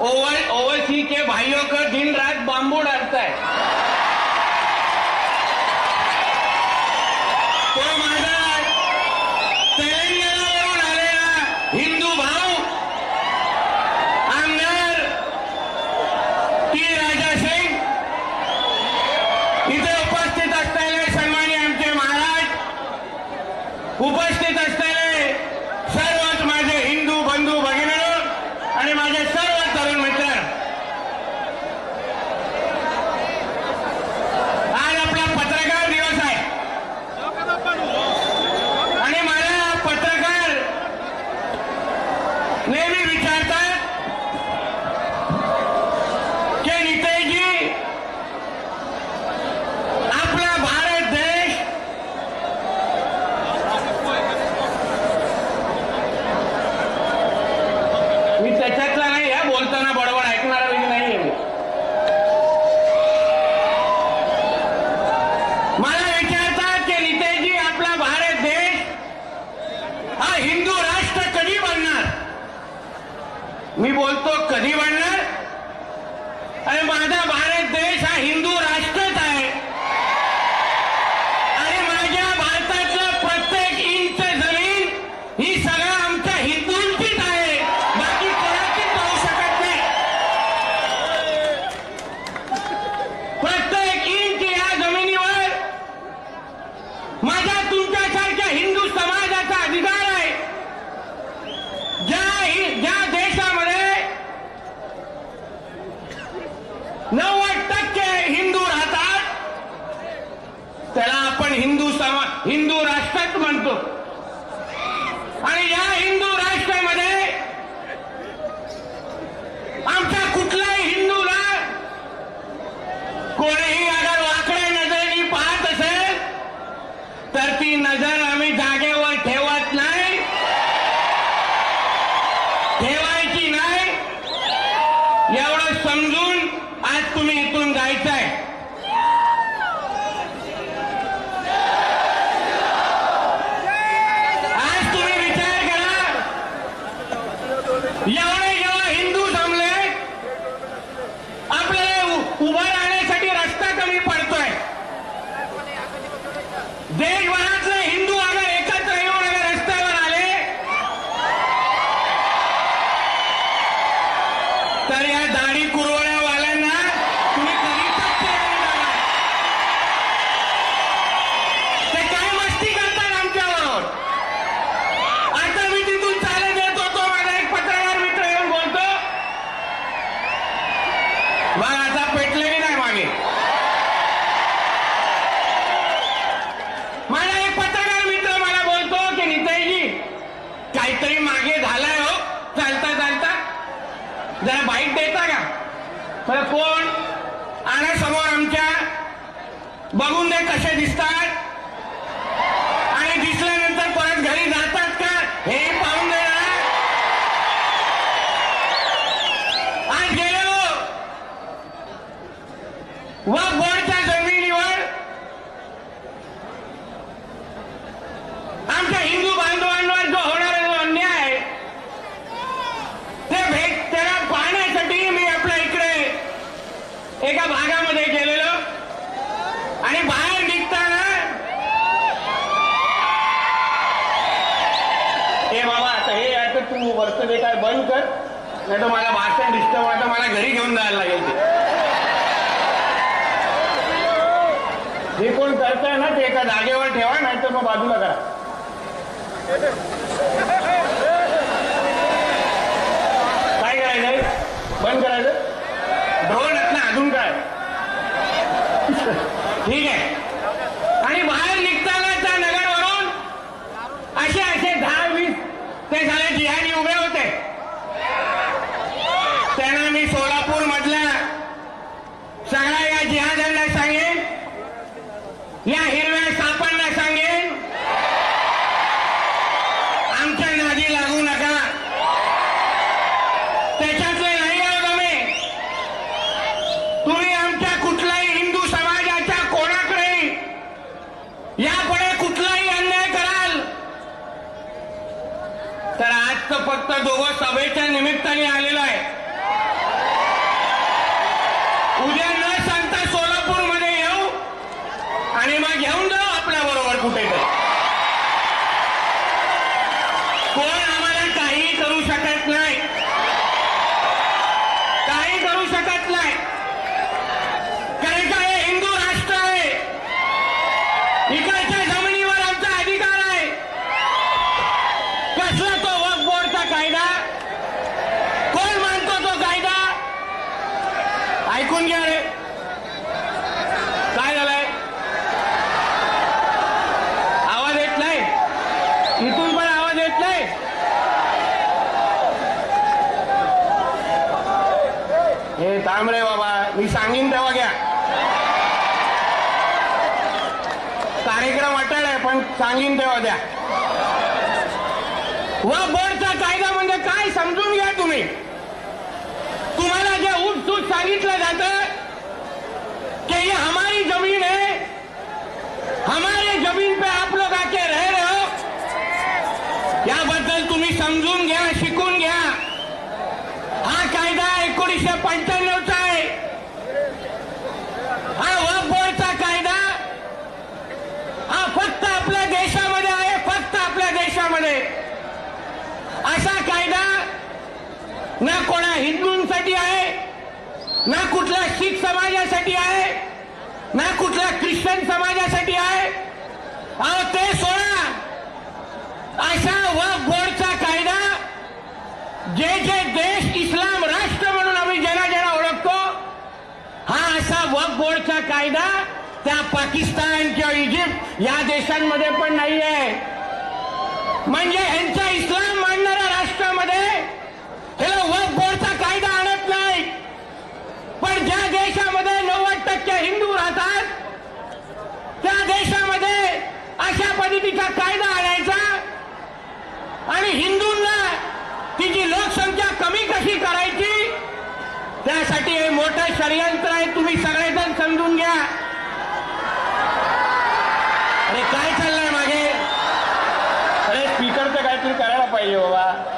Over oversee के भाइयों को दिन रात बांबू डालता है तो महाराज तेलंगणावरून आलेला हिंदू भाऊ आमदार टी राजा सिंग. इथे उपस्थित असलेले सन्मान्य आमचे महाराज उपस्थित असलेले सर्वच माझे हिंदू बंधू भगिनी आणि माझे सर्व तरुण मित्र आज आपला पत्रकार दिवस आहे आणि मला पत्रकार नेहमी विचारतात की नितेशजी आपला भारत देश मी त्याच्यातला नाही आहे बोलताना बडबड ऐकणारा मी नाही मी मला विचारतात की नितेशजी आपला भारत देश हा हिंदू राष्ट्र कधी बनणार मी बोलतो कधी बनणार आणि माझा भारत देश हा हिंदू राष्ट्रच आहे आणि माझ्या भारतातलं प्रत्येक इंच जमीन ही सगळं आमच्या हिंदूंचीच आहे बाकी कोणाचीच पाहू शकत नाही प्रत्येक इंच या जमिनीवर माझ्या तुमच्यासारख्या हिंदू समाजाचा अधिकार आहे. ज्या ज्या देशामध्ये नव्वद टक्के हिंदू राहतात त्याला आपण हिंदू समा हिंदू राष्ट्रच म्हणतो. आणि या हिंदू राष्ट्र आमच्या कुठल्याही हिंदूला कोणीही अगर वाकड्या नजरेने पाहत असेल तर ती नजर आम्ही जागेवर ठेवत नाही ठेवायची नाही एवढं समजून आज तुम्ही इथून जायचंय आज तुम्ही विचार करा एवढे जेव्हा हिंदू जमले आपल्याला उ- उभं राहण्यासाठी रस्ता कमी पडतोय देशभरातले हिंदू अगर एकत्र येऊन अगर रस्त्यावर आले तर या दाढी कुरवण्यावाल्यांना तुम्ही कधी टक्के नाही देणार. ते काय मस्ती करतात आमच्यावर आता मी तिथून चालत येत होतो माझा एक पत्रकार मित्र येऊन बोलतो मग आता आम्ही. मला एक पत्रकार मित्र मला बोलतो की नितयजी काहीतरी मागे झालाय हो. चालता चालता. जरा बाईक देता का? तर कोण? आणा समोर आमच्या. बघून दे कसे दिसतात आणि दिसल्यानंतर परत घरी जातात का हे पाहून दे ना. आज गेलो व बोर्डच्या जमिनीवर आमच्या हिंदू बांधवांवर जो होणारा जो अन्याय आहे ते भेट त्याला पाहण्यासाठी मी आपल्या इकडे एका भागामध्ये गेलेलो. आणि बाहेर निघताना हे बाबा आता हे आता तू वरचं जे काय बंद कर नाही तर मला भाषण डिस्टर्ब आता मला घरी घेऊन जायला लागेल ते जे कोण करताय ना ते एका जागेवर ठेवा नाही तर मग बाजूला करा. काय करायचंय? बंद करायचं? ड्रोन आहेत ना अजून काय? ठीक आहे. आणि बाहेर निघताना त्या नगरवरून असे असे दहा वीस ते झाले जिहानी उभे होते. त्यांना मी सोलापूर मधल्या सगळ्या या जिहाद्यांना सांगेन या हिरव्या सापांना सांगेन आमच्या नादी लागू नका त्याच्यातले नाही आहे तुम्ही तुम्ही आमच्या कुठल्याही हिंदू समाजाच्या कोणाकडे यापुढे कुठलाही अन्याय कराल तर आज तर फक्त दोघं सभेच्या निमित्ताने आलेलो आहे बाहेर कुठेतरी कोण आम्हाला काही करू शकत नाही काही करू शकत नाही कारण का हे हिंदू राष्ट्र आहे इकडच्या जमिनीवर आमचा अधिकार आहे कसला तो वक बोर्डचा कायदा कोण मानतो तो कायदा ऐकून घ्या रे काय झालंय आवाज येत नाही इथून पण आवाज येत नाही हे थांब रे बाबा मी सांगीन तेव्हा घ्या. कार्यक्रम अटळ आहे पण सांगीन तेव्हा द्या. वा बोर्डचा कायदा म्हणजे काय समजून घ्या तुम्ही तुम्हाला जे उठसूट सांगितलं जातं कि ये हमारी जमीन है हमारे जमीन पे आप लोग आके रह रहे हो याबद्दल तुम्ही समजून घ्या शिकून घ्या हा कायदा एकोणीसशे पंच्याण्णवचा आहे. हा बोर्डचा कायदा हा फक्त आपल्या देशामध्ये आहे फक्त आपल्या देशामध्ये. असा कायदा ना कोणा हिंदूंसाठी आहे ना कुठल्या शीख समाजासाठी आहे ना कुठल्या ख्रिश्चन समाजासाठी आहे. अहो ते सोडा. अशा वक्फ बोर्डचा कायदा जे जे देश इस्लाम राष्ट्र म्हणून आम्ही ज्यांना ज्यांना ओळखतो हा असा वक्फ बोर्डचा कायदा त्या पाकिस्तान किंवा इजिप्त या देशांमध्ये पण नाही आहे म्हणजे यांच्या इस्लाम मानणाऱ्या राष्ट्रामध्ये हे वक्फ बोर्डचा कायदा आणत नाही. पण ज्या देशामध्ये नव्वद टक्के हिंदू राहतात त्या देशामध्ये अशा पद्धतीचा कायदा आणायचा आणि हिंदूंना तिची लोकसंख्या कमी कशी करायची त्यासाठी हे मोठं षडयंत्र आहे. तुम्ही सगळेजण समजून घ्या. अरे काय चाललंय मागे? अरे स्पीकरचं काहीतरी करायला पाहिजे बाबा.